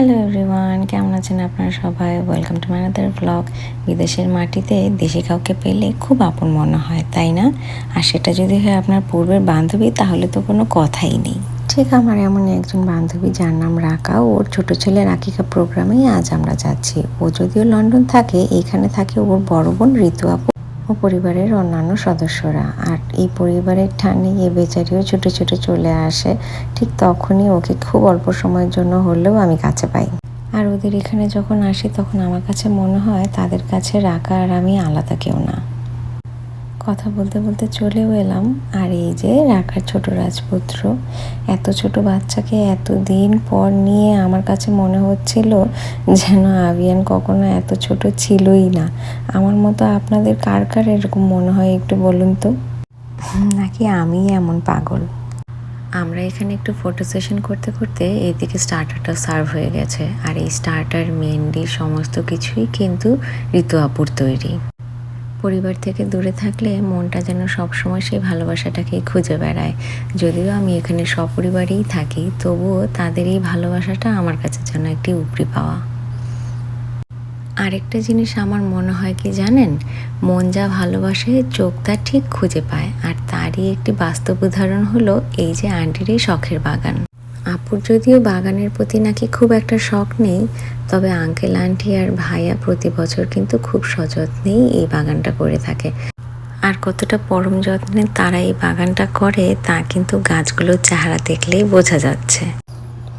Hello everyone কেমন আছেন আপনারা সবাই? ওয়েলকাম টু মানাদার ব্লগ বিদেশের মাটিতে দেশি কাউকে পেলে খুব আপন মনে হয়, তাই না? আর সেটা যদি হয় আপনার পূর্বের বান্ধবী, তাহলে তো কোনো কথাই নেই। ঠিক, আমার এমন একজন বান্ধবী যার নাম রাকা। ওর ছোট ছেলের আকিকা প্রোগ্রামেই আজ আমরা যাচ্ছি। ও যদিও লন্ডন থাকে, এখানে থাকে ওর বড় বোন ঋতু আপু। ও পরিবারের অন্যান্য সদস্যরা। আর এই পরিবারের ঠানে এ বেচারিও ছুটে ছুটে চলে আসে। ঠিক তখনই ওকে খুব অল্প সময়ের জন্য হলেও আমি কাছে পাই। আর ওদের এখানে যখন আসি তখন আমার কাছে মনে হয় তাদের কাছে রাখা আর আমি আলাদা কেউ না। কথা বলতে বলতে চলেও এলাম। আর এই যে রাখার ছোট রাজপুত্র এত ছোট বাচ্চাকে এত দিন পর নিয়ে আমার কাছে মনে হচ্ছিল যেন আভিয়ান কখনো এত ছোট ছিলই না। আমার মতো আপনাদের কার কার এরকম মনে হয় একটু বলুন তো? নাকি আমি এমন পাগল? আমরা এখানে একটু ফটো সেশন করতে করতে এদিকে স্টার্টারটা সার্ভ হয়ে গেছে। আর এই স্টার্টার মেন ডিশ সমস্ত কিছুই কিন্তু ঋতু আপুর তৈরি। পরিবার থেকে দূরে থাকলে মনটা যেন সবসময় সেই ভালোবাসাটাকেই খুঁজে বেড়ায়। যদিও আমি এখানে সপরিবারেই থাকি, তবুও তাদের এই ভালোবাসাটা আমার কাছে যেন একটি উপরি পাওয়া। আরেকটা জিনিস আমার মনে হয় কি জানেন? মন যা ভালোবাসে, চোখ তা ঠিক খুঁজে পায়। আর তারই একটি বাস্তব উদাহরণ হলো এই যে আন্টির এই শখের বাগান। আপুর যদিও বাগানের প্রতি নাকি খুব একটা শখ নেই, তবে আঙ্কেল, আন্টি আর ভাইয়া প্রতি বছর কিন্তু খুব সযত্নেই এই বাগানটা করে থাকে। আর কতটা পরম যত্নে তারা এই বাগানটা করে, তা কিন্তু গাছগুলোর চেহারা দেখলেই বোঝা যাচ্ছে।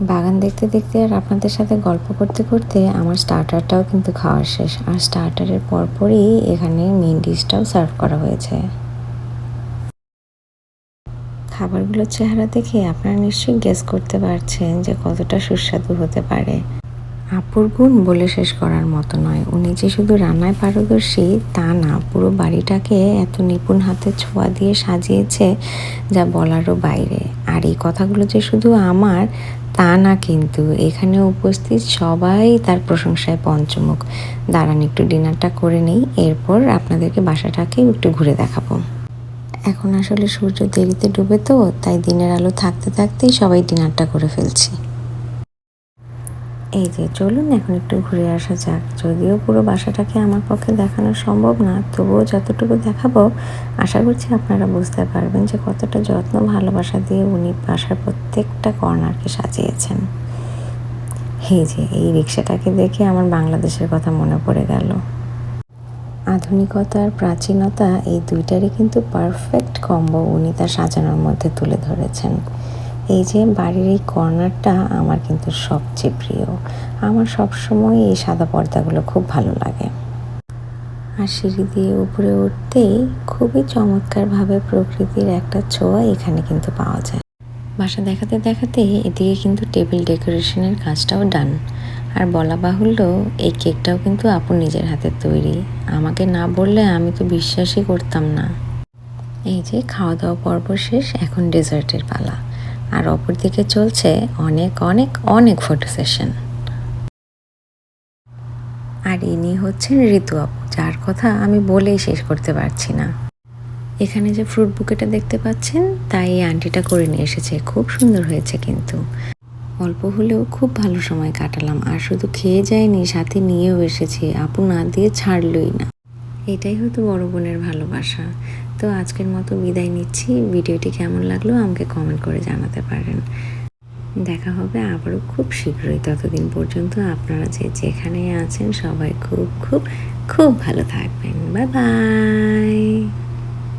বাগান দেখতে দেখতে আর আপনাদের সাথে গল্প করতে করতে আমার স্টার্টারটাও কিন্তু খাওয়া শেষ। আর স্টার্টারের পরপরই এখানে মেন ডিশটাও সার্ভ করা হয়েছে। খাবারগুলোর চেহারা দেখে আপনারা নিশ্চয়ই গেস করতে পারছেন যে কতটা সুস্বাদু হতে পারে। আপুর গুণ বলে শেষ করার মতো নয়। উনি যে শুধু রান্নায় পারদর্শী, তা না, পুরো বাড়িটাকে এত নিপুণ হাতে ছোঁয়া দিয়ে সাজিয়েছে যা বলারও বাইরে। আর এই কথাগুলো যে শুধু আমার, তা না কিন্তু। এখানে উপস্থিত সবাই তার প্রশংসায় পঞ্চমুখ। দাঁড়ান, একটু ডিনারটা করে নেই। এরপর আপনাদেরকে বাসাটাকে একটু ঘুরে দেখাবো। এখন আসলে সূর্য দেরিতে ডুবে তো, তাই দিনের আলো থাকতে থাকতেই সবাই ডিনারটা করে ফেলছি। এই যে, চলুন এখন একটু ঘুরে আসা যাক। যদিও পুরো বাসাটাকে আমার পক্ষে দেখানো সম্ভব না, তবুও যতটুকু দেখাবো, আশা করছি আপনারা বুঝতে পারবেন যে কতটা যত্ন, ভালোবাসা দিয়ে উনি বাসার প্রত্যেকটা কর্নারকে সাজিয়েছেন। এই যে, এই রিক্সাটাকে দেখে আমার বাংলাদেশের কথা মনে পড়ে গেল। আধুনিকতা আর প্রাচীনতা এই দুইটারই কিন্তু পারফেক্ট কম্বো উনি তার সাজানোর মধ্যে তুলে ধরেছেন। এই যে বাড়ির এই কর্নারটা আমার কিন্তু সবচেয়ে প্রিয়। আমার সবসময় এই সাদা পর্দাগুলো খুব ভালো লাগে। আর সিঁড়ি দিয়ে উপরে উঠতেই খুবই চমৎকারভাবে প্রকৃতির একটা ছোঁয়া এখানে কিন্তু পাওয়া যায়। বাসা দেখাতে দেখাতে এদিকে কিন্তু টেবিল ডেকোরেশনের কাজটাও ডান আর বলা বাহুল্য, এই কেকটাও কিন্তু আপু নিজের হাতের তৈরি। আমাকে না বললে আমি তো বিশ্বাসই করতাম না। এই যে খাওয়া দাওয়া পর্ব শেষ, এখন ডেজার্টের পালা। আর অপর দিকে চলছে অনেক অনেক অনেক ফটো সেশন আর ইনি হচ্ছেন ঋতু আপু, যার কথা আমি বলেই শেষ করতে পারছি না। এখানে যে ফ্রুট বুকেটা দেখতে পাচ্ছেন, তাই এই আন্টিটা করে নিয়ে এসেছে। খুব সুন্দর হয়েছে কিন্তু। অল্প হলেও খুব ভালো সময় কাটালাম। আর শুধু খেয়ে যায়নি সাথে নিয়েও এসেছি। আপু না দিয়ে ছাড়লই না। এটাই হয়তো বড় বোনের ভালোবাসা। তো আজকের মতো বিদায় নিচ্ছি। ভিডিওটি কেমন লাগল আমাকে কমেন্ট করে জানাতে পারেন। দেখা হবে আবারও খুব শীঘ্রই। ততদিন পর্যন্ত আপনারা যে যেখানে আছেন সবাই খুব খুব খুব ভালো থাকবেন। Bye bye